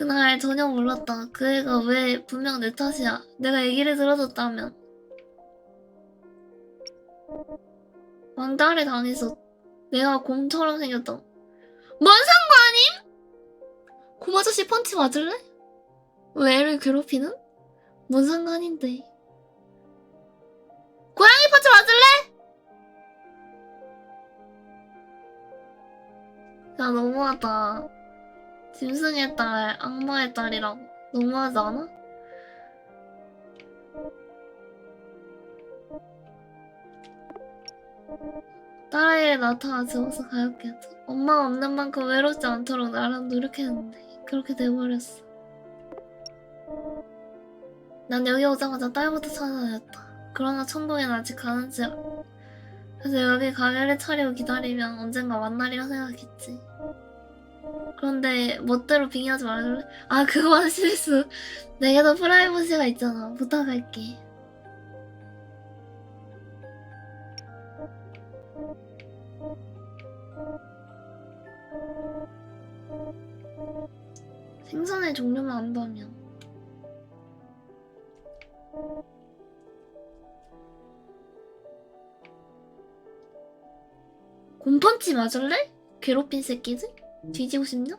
그날 전혀 몰랐다. 그 애가 왜 분명 내 탓이야. 내가 얘기를 들어줬다면. 왕따를 당했어. 내가 곰처럼 생겼다. 뭔 상관임? 곰 아저씨 펀치 맞을래? 왜 애를 괴롭히는? 뭔 상관인데. 고양이 펀치 맞을래? 야 너무하다. 짐승의 딸, 악마의 딸이라고. 너무하지 않아? 딸아이를 나타나지어서 가엾게 도 엄마 없는 만큼 외롭지 않도록 나랑 노력했는데 그렇게 돼버렸어. 난 여기 오자마자 딸부터 찾아다녔다. 그러나 천국엔 아직 가는지라. 그래서 여기 가게를 차리고 기다리면 언젠가 만나리라 생각했지. 그런데 멋대로 빙의하지 말아줄래? 아 그거만 실수. 내게도 프라이버시가 있잖아. 부탁할게. 생선의 종류만 안다면. 곰펀치 맞을래? 괴롭힌 새끼들? 뒤지고 싶냐?